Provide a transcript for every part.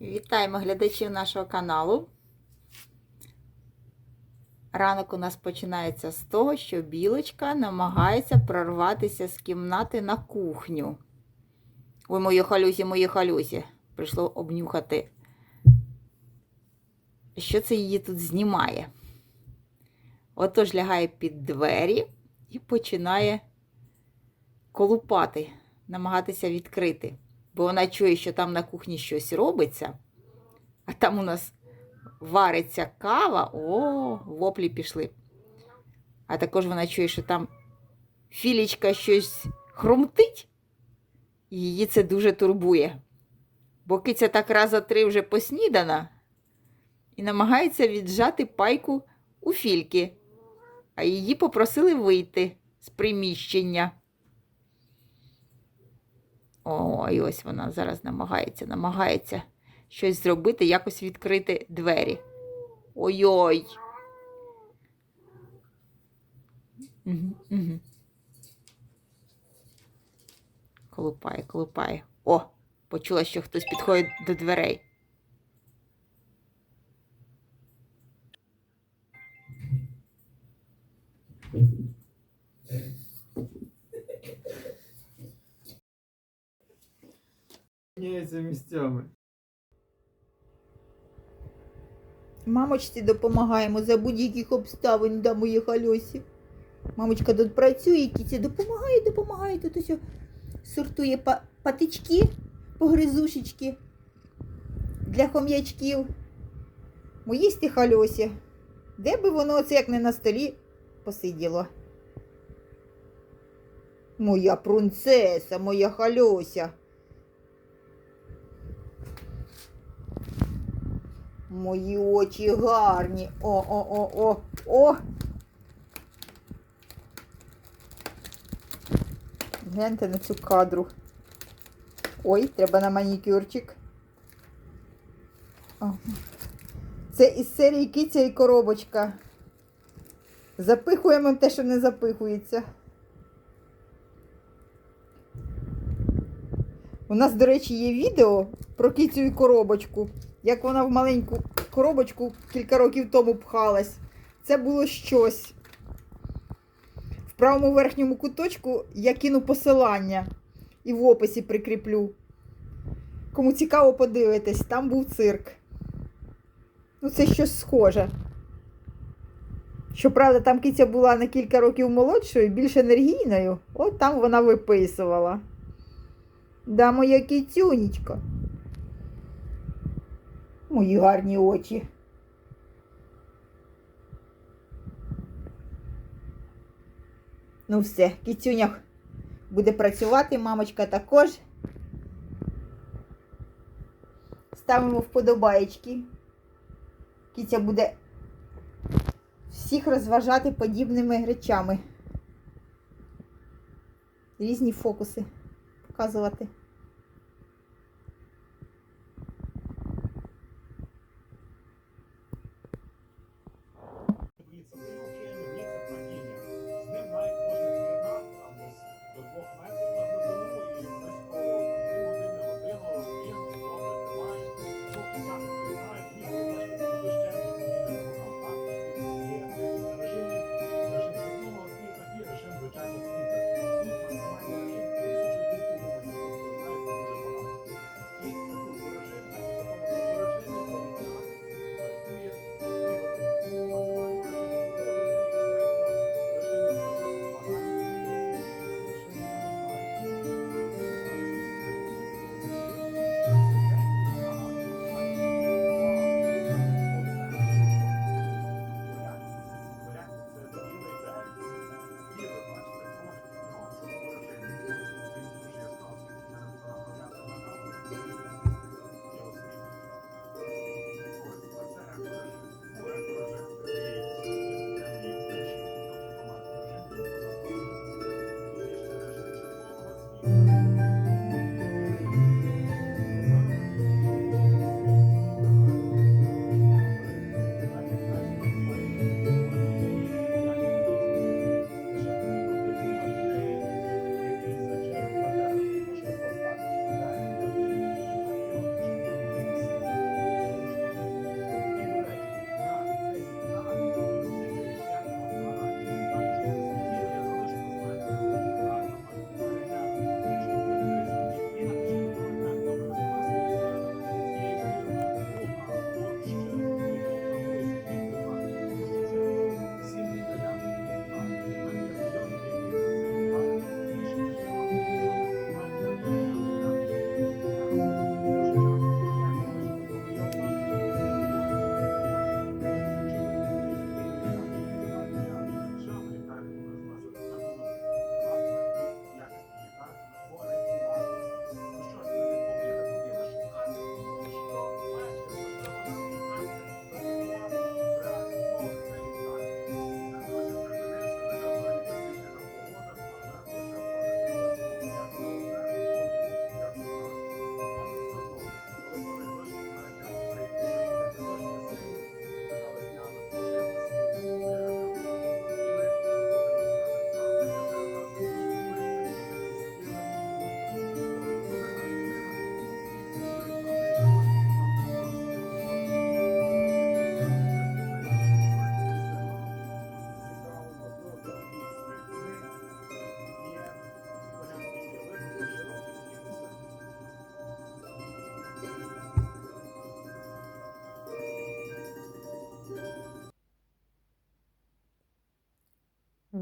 Вітаємо глядачів нашого каналу. Ранок у нас починається з того, що білочка намагається прорватися з кімнати на кухню. Ой, мої халюсі, мої халюсі. Прийшло обнюхати, що це її тут знімає. Отож лягає під двері і починає колупати, намагатися відкрити. Бо вона чує, що там на кухні щось робиться, а там у нас вариться кава, о, воплі пішли. А також вона чує, що там філічка щось хрумтить, і її це дуже турбує. Бо киця так раза три вже поснідана і намагається віджати пайку у фільки, а її попросили вийти з приміщення. Ой, ось вона зараз намагається, намагається щось зробити, якось відкрити двері. Ой-ой. Колупає, колупає. О, почула, що хтось підходить до дверей. Міняється місцями. Мамочці допомагаємо за будь-яких обставин, да, мої хальосі. Мамочка тут працює, кіці допомагає, допомагає. Тут ось сортує па- патички, погризушечки для хом'ячків. Моїсті хальосі. Де би воно оце як не на столі посиділо? Моя принцеса, моя хальося. Мої очі гарні. О-о-о-о. О. Гляньте на цю кадру. Ой, треба на манікюрчик. Ага. Це із серії киця і коробочка. Запихуємо те, що не запихується. У нас, до речі, є відео про кицю і коробочку. Як вона в маленьку коробочку кілька років тому пхалась. Це було щось. В правому верхньому куточку я кину посилання і в описі прикріплю. Кому цікаво подивитись, там був цирк. Ну, це щось схоже. Щоправда, там киця була на кілька років молодшою, більш енергійною. От там вона виписувала. Да, моя кицюнечка. Мої гарні очі. Ну все, кицюня буде працювати, мамочка також. Ставимо вподобаєчки. Кіця буде всіх розважати подібними речами. Різні фокуси показувати.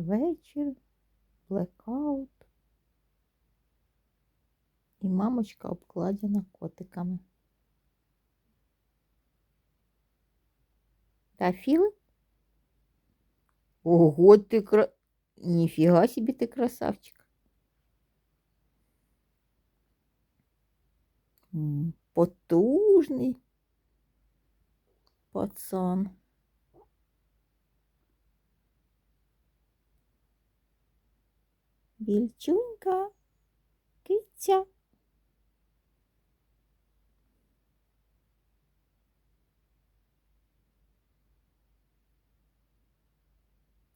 Вечір, блекаут. І мамочка обкладена котиками. Та Філip? Ого, ти кра... Ніфіга собі ти красавчик. Потужний пацан. Більчунька, киця.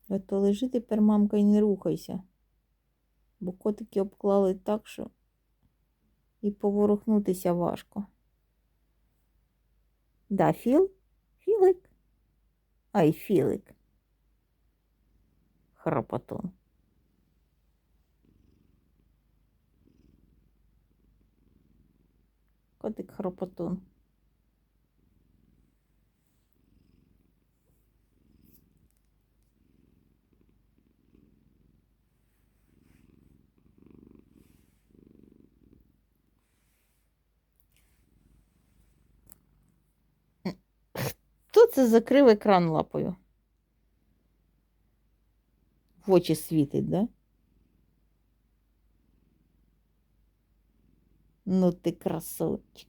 А то лежи тепер, мамка, і не рухайся. Бо котики обклали так, що і поворухнутися важко. Да, Філ? Філик? Ай, Філик. Храпотун. Котик храпотун. Хто це закрив екран лапою? В очі світить, да? Ну ти красавчик.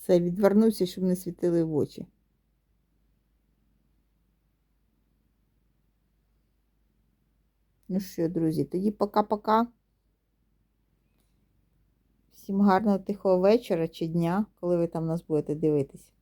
Все, відвернувся, щоб не світили в очі. Ну що, друзі, тоді пока-пока. Всім гарного тихого вечора чи дня, коли ви там нас будете дивитись.